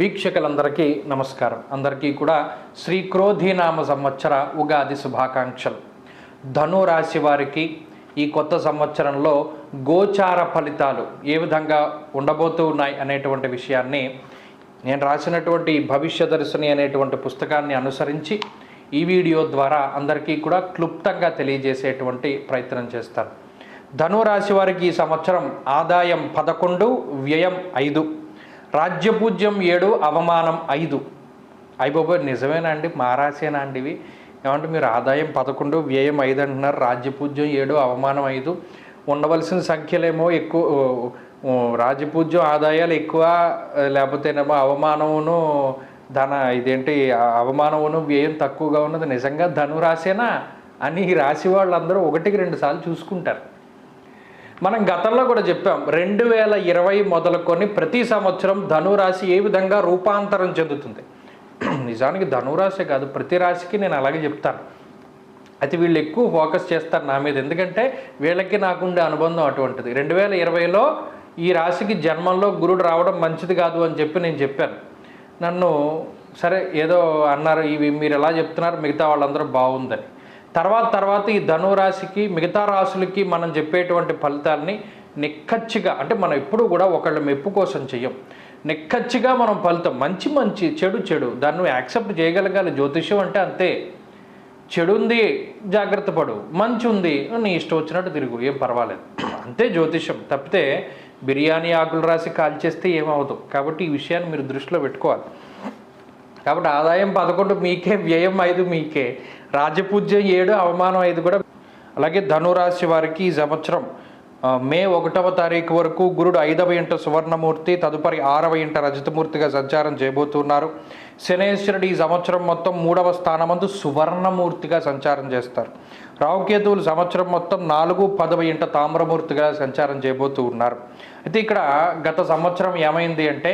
వీక్షకులందరికీ నమస్కారం. అందరికీ కూడా శ్రీ క్రోధీనామ సంవత్సర ఉగాది శుభాకాంక్షలు. ధనురాశి వారికి ఈ కొత్త సంవత్సరంలో గోచార ఫలితాలు ఏ విధంగా ఉండబోతూ ఉన్నాయి అనేటువంటి విషయాన్ని నేను రాసినటువంటి భవిష్య దర్శిని అనేటువంటి పుస్తకాన్ని అనుసరించి ఈ వీడియో ద్వారా అందరికీ కూడా క్లుప్తంగా తెలియజేసేటువంటి ప్రయత్నం చేస్తాను. ధనురాశి వారికి ఈ సంవత్సరం ఆదాయం పదకొండు వ్యయం ఐదు. రాజ్యపూజ్యం ఏడు అవమానం ఐదు. అయిపోయి నిజమేనా అండి మా రాసేనా అండి ఇవి? ఏమంటే మీరు ఆదాయం పదకొండు వ్యయం ఐదు అంటున్నారు. రాజ్యపూజ్యం ఏడు అవమానం ఐదు. ఉండవలసిన సంఖ్యలేమో ఎక్కువ రాజ్యపూజ్యం ఆదాయాలు ఎక్కువ లేకపోతేనేమో అవమానమును ధన ఇదేంటి అవమానమును వ్యయం తక్కువగా ఉన్నది. నిజంగా ధను రాసేనా అని రాసి వాళ్ళందరూ ఒకటికి రెండు సార్లు చూసుకుంటారు. మనం గతంలో కూడా చెప్పాం రెండు వేల ఇరవై మొదలుకొని ప్రతి సంవత్సరం ధనురాశి ఏ విధంగా రూపాంతరం చెందుతుంది? నిజానికి ధనురాశి కాదు ప్రతి రాశికి నేను అలాగే చెప్తాను. అయితే వీళ్ళు ఎక్కువ ఫోకస్ చేస్తారు నా మీద. ఎందుకంటే వీళ్ళకి నాకుండే అనుబంధం అటువంటిది. రెండు వేల ఇరవైలో ఈ రాశికి జన్మంలో గురుడు రావడం మంచిది కాదు అని చెప్పి నేను చెప్పాను. నన్ను సరే ఏదో అన్నారు ఇవి మీరు ఎలా చెప్తున్నారు మిగతా వాళ్ళందరూ బాగుందని. తర్వాత తర్వాత ఈ ధనురాశికి మిగతా రాశులకి మనం చెప్పేటువంటి ఫలితాలని నిక్కచ్చిగా అంటే మనం ఎప్పుడూ కూడా ఒకళ్ళ మెప్పు కోసం చెయ్యం. నిక్కచ్చిగా మనం ఫలితం మంచి మంచి చెడు చెడు దాన్ని యాక్సెప్ట్ చేయగలగాలి. జ్యోతిష్యం అంటే అంతే. చెడు ఉంది జాగ్రత్త పడు. మంచి ఉంది నీ ఇష్టం వచ్చినట్టు తిరుగు ఏం పర్వాలేదు. అంతే జ్యోతిషం తప్పితే బిర్యానీ ఆకులు రాసి కాల్చేస్తే ఏమవదు కాబట్టి ఈ విషయాన్ని మీరు దృష్టిలో పెట్టుకోవాలి. కాబట్టి ఆదాయం పదకొండు మీకే వ్యయం ఐదు మీకే. రాజపూజ్యం ఏడు అవమానం ఐదు కూడా. అలాగే ధనురాశి వారికి ఈ సంవత్సరం మే ఒకటవ తారీఖు వరకు గురుడు ఐదవ ఇంట సువర్ణమూర్తి తదుపరి ఆరవ ఇంట రజతమూర్తిగా సంచారం చేయబోతున్నారు. శనేశ్వరుడు ఈ సంవత్సరం మొత్తం మూడవ స్థానమందు సువర్ణమూర్తిగా సంచారం చేస్తారు. రావుకేతువులు సంవత్సరం మొత్తం నాలుగు పదవ ఇంట తామ్రమూర్తిగా సంచారం చేయబోతూ ఉన్నారు. అయితే ఇక్కడ గత సంవత్సరం ఏమైంది అంటే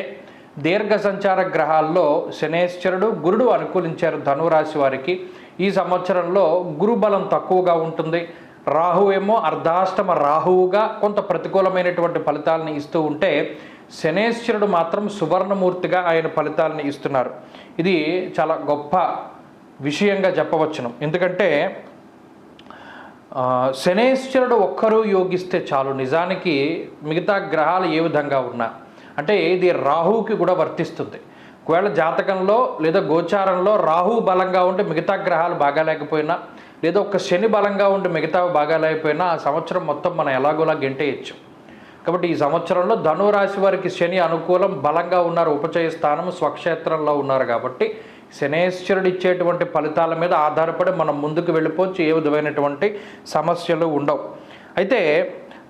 దీర్ఘ సంచార గ్రహాల్లో శనేశ్వరుడు గురుడు అనుకూలించారు ధనురాశి వారికి. ఈ సంవత్సరంలో గురుబలం తక్కువగా ఉంటుంది. రాహు ఏమో అర్ధాష్టమ రాహువుగా కొంత ప్రతికూలమైనటువంటి ఫలితాలను ఇస్తూ ఉంటే శనేశ్వరుడు మాత్రం సువర్ణమూర్తిగా ఆయన ఫలితాలను ఇస్తున్నారు. ఇది చాలా గొప్ప విషయంగా చెప్పవచ్చును. ఎందుకంటే శనేశ్వరుడు ఒక్కరూ యోగిస్తే చాలు. నిజానికి మిగతా గ్రహాలు ఏ విధంగా ఉన్నా అంటే ఇది రాహువుకి కూడా వర్తిస్తుంది. ఒకవేళ జాతకంలో లేదా గోచారంలో రాహువు బలంగా ఉంటే మిగతా గ్రహాలు బాగా లేకపోయినా లేదా ఒక శని బలంగా ఉంటే మిగతా బాగా లేకపోయినా ఆ సంవత్సరం మొత్తం మనం ఎలాగోలా గెంటేయచ్చు. కాబట్టి ఈ సంవత్సరంలో ధనురాశి వారికి శని అనుకూలం బలంగా ఉన్నారు ఉపచయ స్థానం స్వక్షేత్రంలో ఉన్నారు కాబట్టి శనేశ్వరుడు ఇచ్చేటువంటి ఫలితాల మీద ఆధారపడి మనం ముందుకు వెళ్ళిపోవచ్చు ఏ విధమైనటువంటి సమస్యలు ఉండవు. అయితే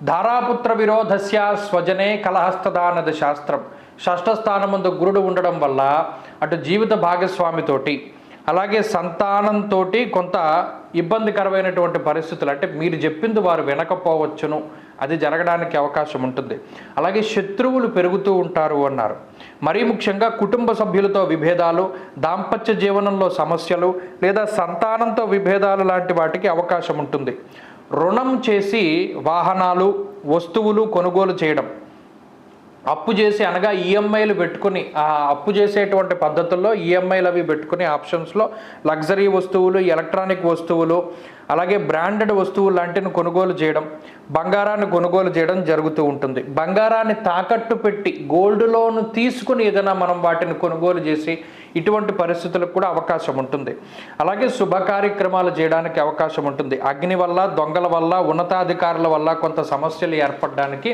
ధారాపుత్ర విరోధస్య స్వజనే కలహస్తదానది శాస్త్రం. షష్ఠస్థానముందు గురుడు ఉండడం వల్ల అటు జీవిత భాగస్వామితోటి అలాగే సంతానంతో కొంత ఇబ్బందికరమైనటువంటి పరిస్థితులు అంటే మీరు చెప్పింది వారు వినకపోవచ్చును. అది జరగడానికి అవకాశం ఉంటుంది. అలాగే శత్రువులు పెరుగుతూ ఉంటారు అన్నారు. మరీ ముఖ్యంగా కుటుంబ సభ్యులతో విభేదాలు దాంపత్య జీవనంలో సమస్యలు లేదా సంతానంతో విభేదాలు లాంటి వాటికి అవకాశం ఉంటుంది. రుణం చేసి వాహనాలు వస్తువులు కొనుగోలు చేయడం. అప్పు చేసి అనగా ఈఎంఐలు పెట్టుకుని ఆ అప్పు చేసేటువంటి పద్ధతుల్లో ఈఎంఐలు అవి పెట్టుకుని ఆప్షన్స్లో లగ్జరీ వస్తువులు ఎలక్ట్రానిక్ వస్తువులు అలాగే బ్రాండెడ్ వస్తువులు లాంటిని కొనుగోలు చేయడం బంగారాన్ని కొనుగోలు చేయడం జరుగుతూ ఉంటుంది. బంగారాన్ని తాకట్టు పెట్టి గోల్డ్ లోన్ తీసుకుని ఏదైనా మనం వాటిని కొనుగోలు చేసి ఇటువంటి పరిస్థితులకు కూడా అవకాశం ఉంటుంది. అలాగే శుభ కార్యక్రమాలు చేయడానికి అవకాశం ఉంటుంది. అగ్ని వల్ల దొంగల వల్ల ఉన్నతాధికారుల వల్ల కొంత సమస్యలు ఏర్పడడానికి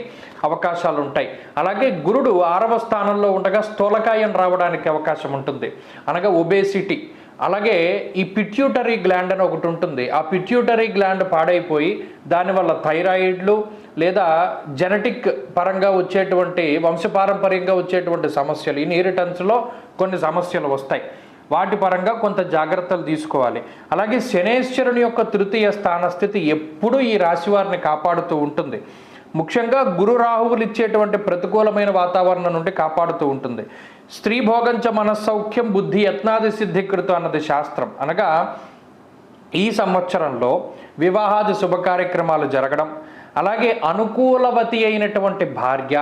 అవకాశాలు ఉంటాయి. అలాగే గురుడు ఆరవ స్థానంలో ఉండగా స్థూలకాయం రావడానికి అవకాశం ఉంటుంది. అనగా ఒబేసిటీ అలాగే ఈ పిట్యూటరీ గ్లాండ్ అని ఒకటి ఉంటుంది. ఆ పిట్యూటరీ గ్లాండ్ పాడైపోయి దానివల్ల థైరాయిడ్లు లేదా జెనెటిక్ పరంగా వచ్చేటువంటి వంశపారంపర్యంగా వచ్చేటువంటి సమస్యలు ఇన్హెరిటెన్స్లో కొన్ని సమస్యలు వస్తాయి. వాటి పరంగా కొంత జాగ్రత్తలు తీసుకోవాలి. అలాగే శనేశ్వరుని యొక్క తృతీయ స్థాన స్థితి ఎప్పుడూ ఈ రాశి వారిని కాపాడుతూ ఉంటుంది. ముఖ్యంగా గురు రాహువులు ఇచ్చేటువంటి ప్రతికూలమైన వాతావరణం నుండి కాపాడుతూ ఉంటుంది. స్త్రీ భోగంచ మనస్సౌఖ్యం బుద్ధి యత్నాది సిద్ధికృతం అన్నది శాస్త్రం. అనగా ఈ సంవత్సరంలో వివాహాది శుభ కార్యక్రమాలు జరగడం అలాగే అనుకూలవతి అయినటువంటి భార్య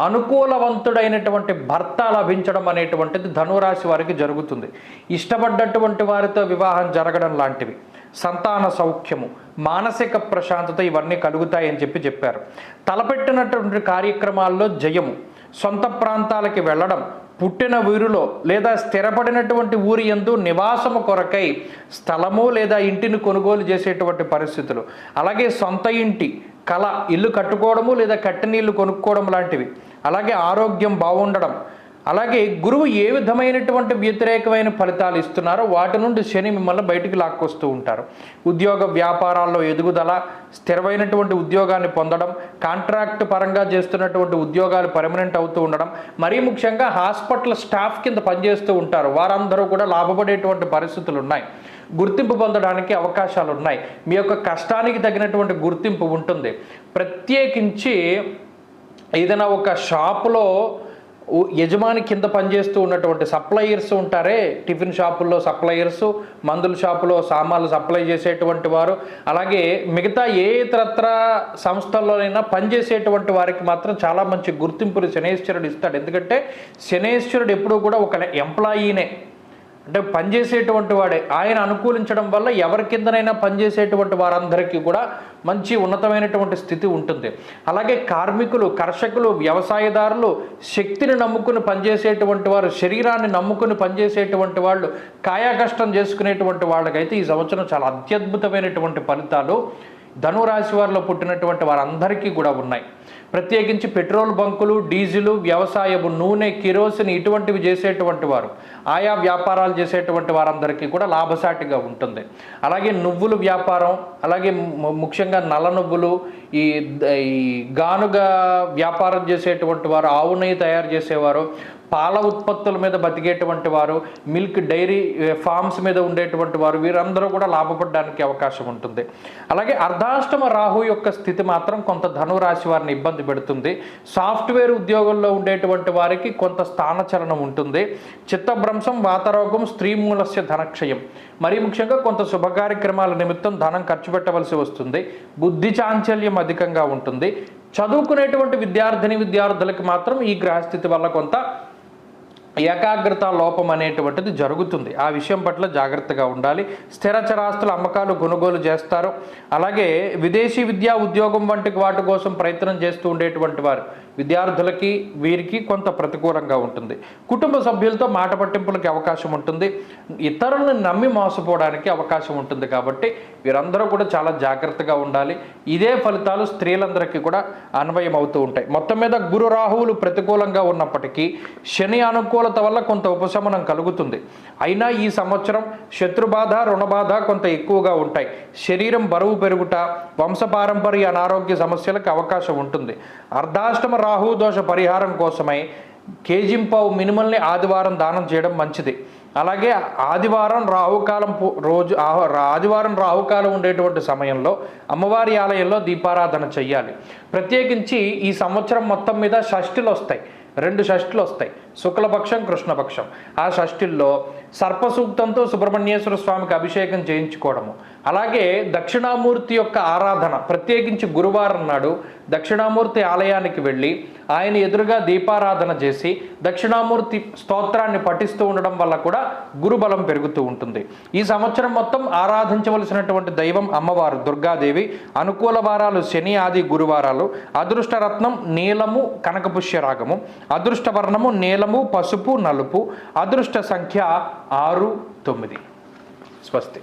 అనుకూలవంతుడైనటువంటి భర్త లభించడం అనేటువంటిది ధనురాశి వారికి జరుగుతుంది. ఇష్టపడ్డటువంటి వారితో వివాహం జరగడం లాంటివి. సంతాన సౌఖ్యము మానసిక ప్రశాంతత ఇవన్నీ కలుగుతాయని చెప్పి చెప్పారు. తలపెట్టినటువంటి కార్యక్రమాల్లో జయము సొంత ప్రాంతాలకి వెళ్ళడం పుట్టిన ఊరిలో లేదా స్థిరపడినటువంటి ఊరి ఎందు నివాసము కొరకై స్థలము లేదా ఇంటిని కొనుగోలు చేసేటువంటి పరిస్థితులు. అలాగే సొంత ఇంటి కళ ఇల్లు కట్టుకోవడము లేదా కట్టినీళ్ళు కొనుక్కోవడం లాంటివి. అలాగే ఆరోగ్యం బాగుండడం అలాగే గురువు ఏ విధమైనటువంటి వ్యతిరేకమైన ఫలితాలు ఇస్తున్నారో వాటి నుండి శని మిమ్మల్ని బయటికి లాక్కొస్తూ ఉంటారు. ఉద్యోగ వ్యాపారాల్లో ఎదుగుదల స్థిరమైనటువంటి ఉద్యోగాన్ని పొందడం కాంట్రాక్ట్ పరంగా చేస్తున్నటువంటి ఉద్యోగాలు పర్మనెంట్ అవుతూ ఉండడం మరీ ముఖ్యంగా హాస్పిటల్ స్టాఫ్ కింద పనిచేస్తూ ఉంటారు. వారందరూ కూడా లాభపడేటువంటి పరిస్థితులు ఉన్నాయి. గుర్తింపు పొందడానికి అవకాశాలు ఉన్నాయి. మీ యొక్క కష్టానికి తగినటువంటి గుర్తింపు ఉంటుంది. ప్రత్యేకించి ఏదైనా ఒక షాపులో యజమాని కింద పనిచేస్తూ ఉన్నటువంటి సప్లయర్స్ ఉంటారే టిఫిన్ షాపుల్లో సప్లయర్స్ మందుల షాపులో సామాన్లు సప్లై చేసేటువంటి వారు అలాగే మిగతా ఏ ఇతరత్ర సంస్థల్లోనైనా పనిచేసేటువంటి వారికి మాత్రం చాలా మంచి గుర్తింపుని శనేశ్వరుడు ఇస్తాడు. ఎందుకంటే శనేశ్వరుడు ఎప్పుడూ కూడా ఒక ఎంప్లాయీనే అంటే పనిచేసేటువంటి వాడే. ఆయన అనుకూలించడం వల్ల ఎవరి కిందనైనా పనిచేసేటువంటి వారందరికీ కూడా మంచి ఉన్నతమైనటువంటి స్థితి ఉంటుంది. అలాగే కార్మికులు కర్షకులు వ్యవసాయదారులు శక్తిని నమ్ముకుని పనిచేసేటువంటి వారు శరీరాన్ని నమ్ముకుని పనిచేసేటువంటి వాళ్ళు కాయాకష్టం చేసుకునేటువంటి వాళ్ళకైతే ఈ సంవత్సరం చాలా అత్యద్భుతమైనటువంటి ఫలితాలు ధనురాశి వారిలో పుట్టినటువంటి వారందరికీ కూడా ఉన్నాయి. ప్రత్యేకించి పెట్రోల్ బంకులు డీజిలు వ్యవసాయము నూనె కిరోసిన్ ఇటువంటివి చేసేటువంటి వారు ఆయా వ్యాపారాలు చేసేటువంటి వారందరికీ కూడా లాభసాటిగా ఉంటుంది. అలాగే నువ్వులు వ్యాపారం అలాగే ముఖ్యంగా నల్ల నువ్వులు ఈ గానుగ ఈ గానుగా వ్యాపారం చేసేటువంటి వారు ఆవు నెయ్యి తయారు చేసేవారు పాల ఉత్పత్తుల మీద బతికేటువంటి వారు మిల్క్ డైరీ ఫార్మ్స్ మీద ఉండేటువంటి వారు వీరందరూ కూడా లాభపడడానికి అవకాశం ఉంటుంది. అలాగే అర్ధాష్టమ రాహు యొక్క స్థితి మాత్రం కొంత ధనురాశి వారిని ఇబ్బంది పెడుతుంది. సాఫ్ట్వేర్ ఉద్యోగంలో ఉండేటువంటి వారికి కొంత స్థానచలనం ఉంటుంది. చిత్తభ్రంశం వాతరోగం స్త్రీ మూలస్య ధనక్షయం. మరీ ముఖ్యంగా కొంత శుభ కార్యక్రమాల నిమిత్తం ధనం ఖర్చు పెట్టవలసి వస్తుంది. బుద్ధి చాంచల్యం అధికంగా ఉంటుంది. చదువుకునేటువంటి విద్యార్థిని విద్యార్థులకు మాత్రం ఈ గ్రహస్థితి వల్ల కొంత ఏకాగ్రత లోపం అనేటువంటిది జరుగుతుంది. ఆ విషయం పట్ల జాగ్రత్తగా ఉండాలి. స్థిర చరాస్తుల అమ్మకాలు కొనుగోలు చేస్తారు. అలాగే విదేశీ విద్యా ఉద్యోగం వంటి వాటి కోసం ప్రయత్నం చేస్తూ ఉండేటువంటి వారు విద్యార్థులకి వీరికి కొంత ప్రతికూలంగా ఉంటుంది. కుటుంబ సభ్యులతో మాట పట్టింపులకి అవకాశం ఉంటుంది. ఇతరులను నమ్మి మోసపోవడానికి అవకాశం ఉంటుంది కాబట్టి వీరందరూ కూడా చాలా జాగ్రత్తగా ఉండాలి. ఇదే ఫలితాలు స్త్రీలందరికీ కూడా అన్వయం అవుతూ ఉంటాయి. మొత్తం మీద గురు రాహువులు ప్రతికూలంగా ఉన్నప్పటికీ శని అనుకూలత వల్ల కొంత ఉపశమనం కలుగుతుంది. అయినా ఈ సంవత్సరం శత్రుబాధ రుణబాధ కొంత ఎక్కువగా ఉంటాయి. శరీరం బరువు పెరుగుట వంశపారంపర్య అనారోగ్య సమస్యలకు అవకాశం ఉంటుంది. అర్ధాష్టమ రాహు దోష పరిహారం కోసమై కేజింపావు మినిమల్ని ఆదివారం దానం చేయడం మంచిది. అలాగే ఆదివారం రాహుకాలం రోజు ఆదివారం రాహుకాలం ఉండేటువంటి సమయంలో అమ్మవారి ఆలయంలో దీపారాధన చెయ్యాలి. ప్రత్యేకించి ఈ సంవత్సరం మొత్తం మీద షష్ఠులు వస్తాయి రెండు షష్ఠులు వస్తాయి. శుక్లపక్షం కృష్ణపక్షం. ఆ షష్ఠుల్లో సర్పసూక్తంతో సుబ్రహ్మణ్యేశ్వర స్వామికి అభిషేకం చేయించుకోవడము. అలాగే దక్షిణామూర్తి యొక్క ఆరాధన ప్రత్యేకించి గురువారం నాడు దక్షిణామూర్తి ఆలయానికి వెళ్ళి ఆయన ఎదురుగా దీపారాధన చేసి దక్షిణామూర్తి స్తోత్రాన్ని పఠిస్తూ ఉండడం వల్ల కూడా గురుబలం పెరుగుతూ ఉంటుంది. ఈ సంవత్సరం మొత్తం ఆరాధించవలసినటువంటి దైవం అమ్మవారు దుర్గాదేవి అనుకూల వారాలు శని ఆది గురువారాలు అదృష్టరత్నం నీలము కనకపుష్య రాగము అదృష్ట వర్ణము నీలము పసుపు నలుపు అదృష్ట సంఖ్య ఆరు తొమ్మిది. స్వస్తి.